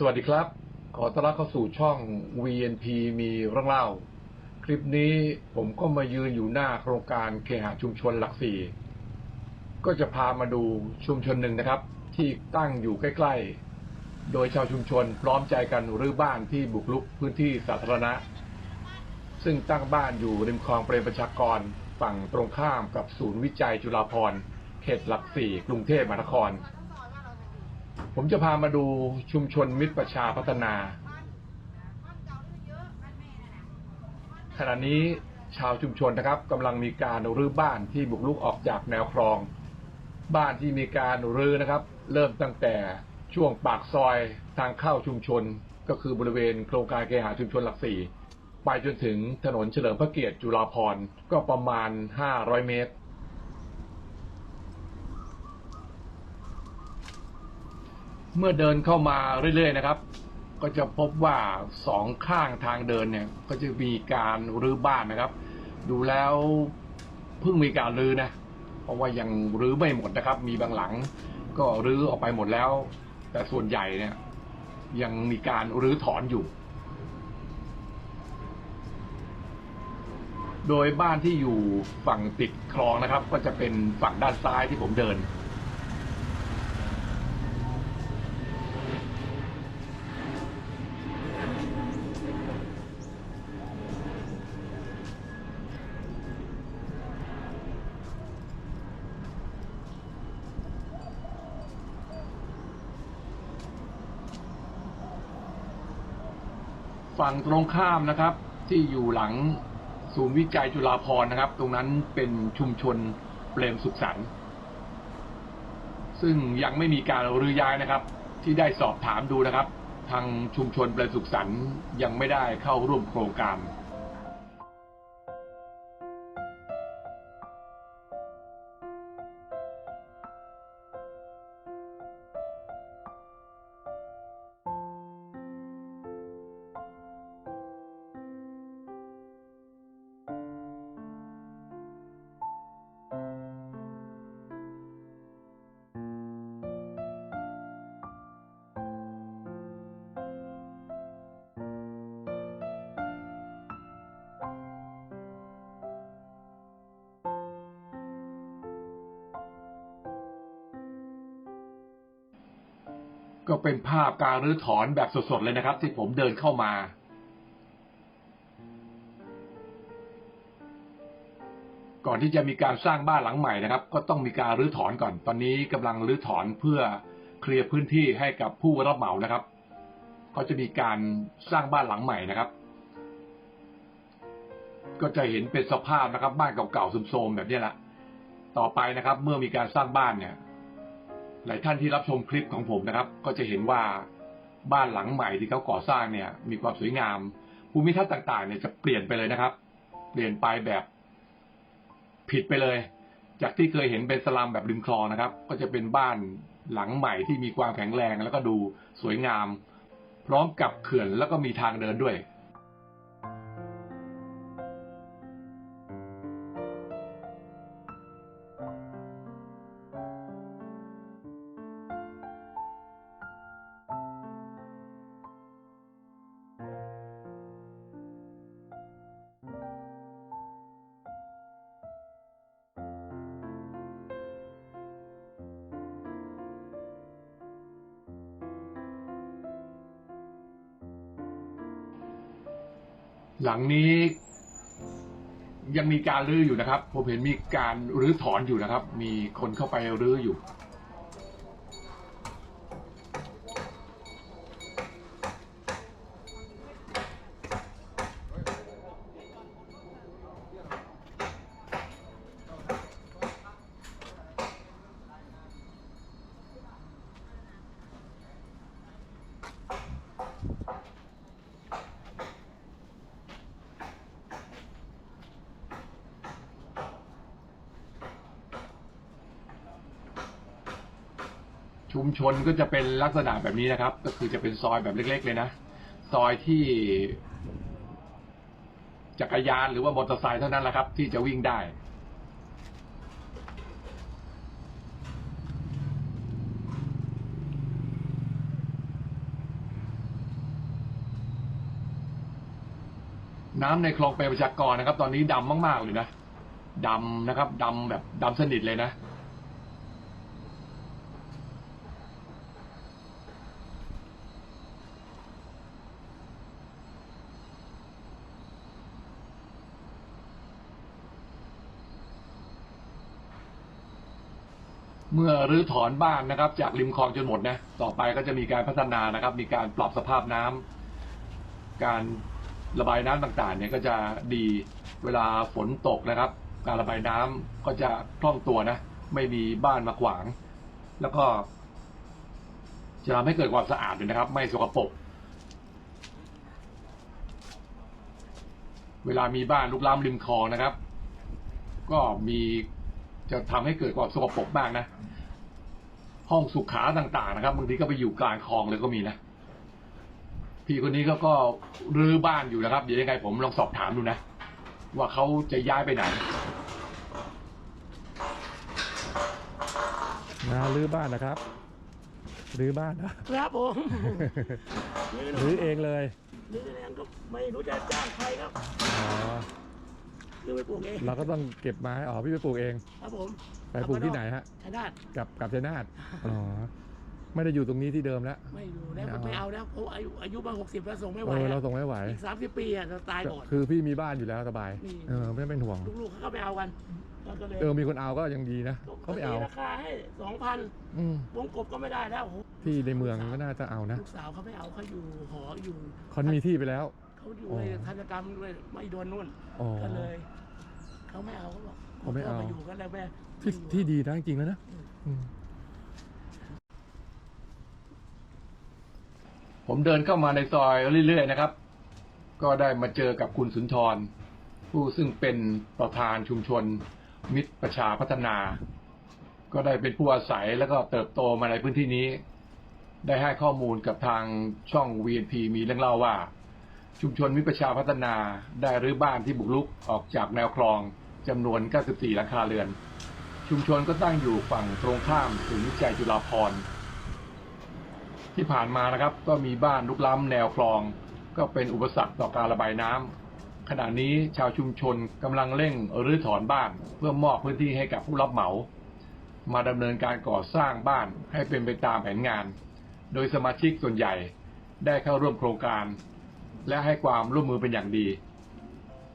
สวัสดีครับ ขอต้อนรับเข้าสู่ช่อง VNP มีเรื่องเล่า คลิปนี้ผมก็มายืนอยู่หน้าโครงการเคหะชุมชนหลักสี่ก็จะพามาดูชุมชนหนึ่งนะครับ ที่ตั้งอยู่ใกล้ ๆ โดยชาวชุมชนพร้อมใจกันรื้อบ้านที่บุกรุกพื้นที่สาธารณะ ซึ่งตั้งบ้านอยู่ริมคลองเปรมประชากร ฝั่งตรงข้ามกับศูนย์วิจัยจุฬาภรณ์เขตหลักสี่กรุงเทพมหานคร ผมจะพามาดูชุมชนมิตรประชาพัฒนา ขณะนี้ชาวชุมชนนะครับกำลังมีการรื้อบ้านที่บุกรุกออกจากแนวคลอง บ้านที่มีการรื้อนะครับ เริ่มตั้งแต่ช่วงปากซอยทางเข้าชุมชน ก็คือบริเวณโครงการเคหะชุมชนหลักสี่ไปจนถึงถนนเฉลิมพระเกียรติจุฬาภรณ์ก็ประมาณ 500 เมตร เมื่อเดินเข้ามาเรื่อยๆนะครับ ก็จะพบว่าสองข้างทางเดินเนี่ย ก็จะมีการรื้อบ้านนะครับ ดูแล้วเพิ่งมีการรื้อนะ เพราะว่ายังรื้อไม่หมดนะครับ มีบางหลัง ก็รื้อออกไปหมดแล้ว แต่ส่วนใหญ่เนี่ย ยังมีการรื้อถอนอยู่ โดยบ้านที่อยู่ฝั่งติดคลองนะครับ ก็จะเป็นฝั่งด้านซ้ายที่ผมเดิน ฝั่งตรงข้ามนะครับ ที่อยู่หลังศูนย์วิจัยจุฬาพรนะครับ ตรงนั้นเป็นชุมชนเปรมสุขสันต์ซึ่งยังไม่มีการรื้อย้ายนะครับ ที่ได้สอบถามดูนะครับ ทางชุมชนเปรมสุขสันต์ยังไม่ได้เข้าร่วมโครงการ ก็เป็นภาพการรื้อถอนแบบสดๆเลยนะครับ ที่ผมเดินเข้ามา ก่อนที่จะมีการสร้างบ้านหลังใหม่นะครับ ก็ต้องมีการรื้อถอนก่อน ตอนนี้กำลังรื้อถอนเพื่อเคลียร์พื้นที่ให้กับผู้รับเหมานะครับ ก็จะมีการสร้างบ้านหลังใหม่นะครับ ก็จะเห็นเป็นสภาพนะครับ บ้านเก่าๆโทรมแบบนี้แหละต่อไปนะครับ เมื่อมีการสร้างบ้านเนี่ย หลายท่านที่รับชมคลิปของผมนะครับ ก็จะเห็นว่าบ้านหลังใหม่ที่เขาก่อสร้างเนี่ย มีความสวยงาม ภูมิทัศน์ต่างๆ เนี่ยจะเปลี่ยนไปเลยนะครับ เปลี่ยนไปแบบผิดไปเลย จากที่เคยเห็นเป็นสลัมแบบริมคลองนะครับ ก็จะเป็นบ้านหลังใหม่ที่มีความแข็งแรงแล้วก็ดูสวยงาม พร้อมกับเขื่อนแล้วก็มีทางเดินด้วย หลังนี้ยังมีการรื้ออยู่นะครับผมเห็นมีการรื้อถอนอยู่นะครับมีคนเข้าไปรื้ออยู่ ชุมชนก็จะเป็นลักษณะแบบนี้นะครับ ก็คือจะเป็นซอยแบบเล็ก ๆ เลยนะ ซอยที่ จักรยานหรือว่ามอเตอร์ไซค์เท่านั้นแหละครับ ที่จะวิ่งได้ น้ำในคลองเปรประชากรนะครับ ตอนนี้ดำมาก ๆ เลยนะดำนะครับดำแบบดำสนิทเลยนะ เมื่อรื้อถอนบ้านนะครับ จากริมคลองจนหมดนะต่อไปก็จะมีการพัฒนานะครับ มีการปรับสภาพน้ำการระบายน้ำต่างๆ เนี่ยก็จะดีเวลาฝนตกนะครับ การระบายน้ำก็จะคล่องตัวนะ ไม่มีบ้านมาขวาง แล้วก็ จะทำให้เกิดความสะอาดด้วยนะครับ ไม่สกปรกเวลามีบ้านลุกล้ำริมคลองนะครับ ก็มี จะทำให้เกิดความสกปรกมากนะ ห้องสุขาต่างๆนะครับบางทีก็ไปอยู่กลางคลองเลยก็มีนะพี่คนนี้เขาก็รื้อบ้านอยู่นะครับ เดี๋ยวยังไงผมลองสอบถามดูนะ ว่าเขาจะย้ายไปไหนมารื้อบ้านนะครับรื้อบ้านนะครับผมรื้อเองเลยนี่เองก็ไม่รู้จะจ้างใครครับอ๋อ คือไปปลูกเองเราก็ต้องเก็บไม้อ๋อพี่ไปปลูกเอง ครับผมไปปลูกที่ไหนฮะชายนาทกับกับชัยนาทอ๋อไม่ได้อยู่ตรงนี้ที่เดิมแล้ว ไม่อยู่แล้วไม่เอาไม่เอาแล้วเพราะอายุอายุมาหกสิบแล้วส่งไม่ไหวเอออะเราส่งไม่ไหวอีกสามสิบปีอะจะตายก่อนคือพี่มีบ้านอยู่แล้วสบายนี่เออไม่เป็นห่วงลูกๆเขาก็ไม่เอากันเราก็เลยเออมีคนเอาก็ยังดีนะเขาไม่เอาตีราคาให้สองพันอืมวงกบก็ไม่ได้แล้วโอ้โหที่ในเมืองก็น่าจะเอานะลูกสาวเขาไม่เอาเขาอยู่หออยู่เขามีที่ไปแล้ว เขาอยู่อ๋อในทันตกรรมด้วยไม่โดนนู่นอ๋อ ก็เลยเขาไม่เอาเขาบอกเขาไม่เอาอยู่กันแล้วแม่ที่ที่ดีนะจริงๆแล้วนะอืมผมเดินเข้ามาในซอยเรื่อยๆนะครับ ก็ได้มาเจอกับคุณสุนทร ผู้ซึ่งเป็นประธานชุมชน มิตรประชาพัฒนา ก็ได้เป็นผู้อาศัยแล้วก็เติบโตมาในพื้นที่นี้ ได้ให้ข้อมูลกับทางช่อง VNP มีเรื่องเล่าว่า ชุมชนมิประชาพัฒนาได้รื้อบ้านที่บุกรุกออกจากแนวคลองจำนวน 94 หลังคาเรือน ชุมชนก็ตั้งอยู่ฝั่งตรงข้ามศูนย์วิจัยจุฬาภรณ์ที่ผ่านมานะครับ ก็มีบ้านลุกล้ำแนวคลอง ก็เป็นอุปสรรคต่อการระบายน้ำขณะนี้ชาวชุมชนกำลังเร่งรื้อถอนบ้าน เพื่อมอบพื้นที่ให้กับผู้รับเหมา มาดำเนินการก่อสร้างบ้านให้เป็นไปตามแผนงาน โดยสมาชิกส่วนใหญ่ได้เข้าร่วมโครงการ และให้ความร่วมมือเป็นอย่างดี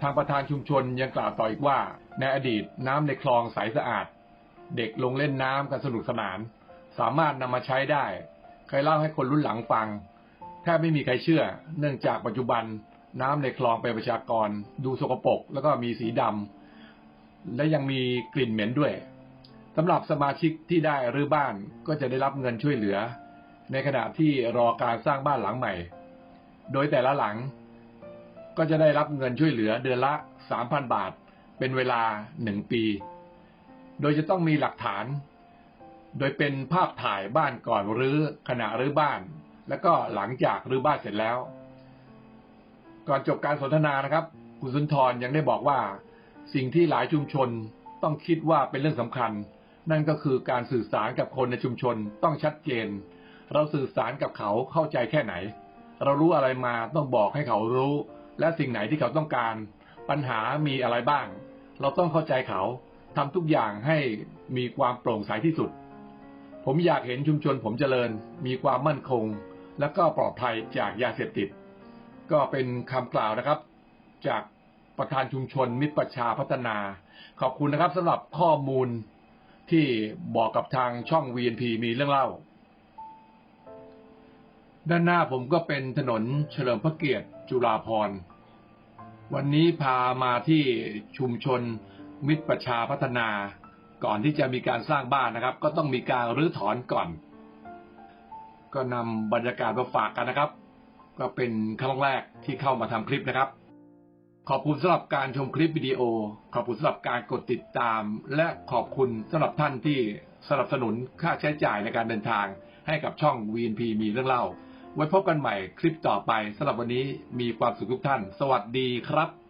ทางประธานชุมชนยังกล่าวต่ออีกว่า ในอดีตน้ำในคลองใสสะอาด เด็กลงเล่นน้ำกันสนุกสนาน สามารถนำมาใช้ได้เคยเล่าให้คนรุ่นหลังฟังแทบไม่มีใครเชื่อ เนื่องจากปัจจุบันน้ำในคลองเป็นประชากร ดูสกปรกแล้วก็มีสีดำและยังมีกลิ่นเหม็นด้วยสำหรับสมาชิกที่ได้รื้อบ้านก็จะได้รับเงินช่วยเหลือ ในขณะที่รอการสร้างบ้านหลังใหม่ โดยแต่ละหลังก็จะได้รับเงินช่วยเหลือเดือนละ 3,000 บาท เป็นเวลา 1 ปี โดยจะต้องมีหลักฐาน โดยเป็นภาพถ่ายบ้านก่อนรื้อขณะรื้อบ้าน แล้วก็หลังจากรื้อบ้านเสร็จแล้ว ก่อนจบการสนทนานะครับ คุณสุนทรยังได้บอกว่า สิ่งที่หลายชุมชนต้องคิดว่าเป็นเรื่องสำคัญ นั่นก็คือการสื่อสารกับคนในชุมชนต้องชัดเจน เราสื่อสารกับเขาเข้าใจแค่ไหน เรารู้อะไรมาต้องบอกให้เขารู้ และสิ่งไหนที่เขาต้องการ ปัญหามีอะไรบ้าง เราต้องเข้าใจเขาทำทุกอย่างให้มีความโปร่งใสที่สุด ผมอยากเห็นชุมชนผมเจริญ มีความมั่นคง และก็ปลอดภัยจากยาเสพติด ก็เป็นคำกล่าวนะครับ จากประธานชุมชนมิตรประชาพัฒนา ขอบคุณนะครับสำหรับข้อมูลที่บอกกับทางช่อง VNP มีเรื่องเล่า ด้านหน้าผมก็เป็นถนนเฉลิมพระเกียรติจุฬาภรวันนี้พามาที่ชุมชนมิตรประชาพัฒนา ก่อนที่จะมีการสร้างบ้านนะครับ ก็ต้องมีการรื้อถอนก่อน ก็นำบรรยากาศมาฝากกันนะครับ ก็เป็นครั้งแรกที่เข้ามาทำคลิปนะครับ ขอบคุณสำหรับการชมคลิปวิดีโอ ขอบคุณสำหรับการกดติดตาม และขอบคุณสำหรับท่านที่สนับสนุนค่าใช้จ่ายในการเดินทาง ให้กับช่อง VNP มีเรื่องเล่า ไว้พบกันใหม่คลิปต่อไปสำหรับวันนี้มีความสุขทุกท่าน สวัสดีครับ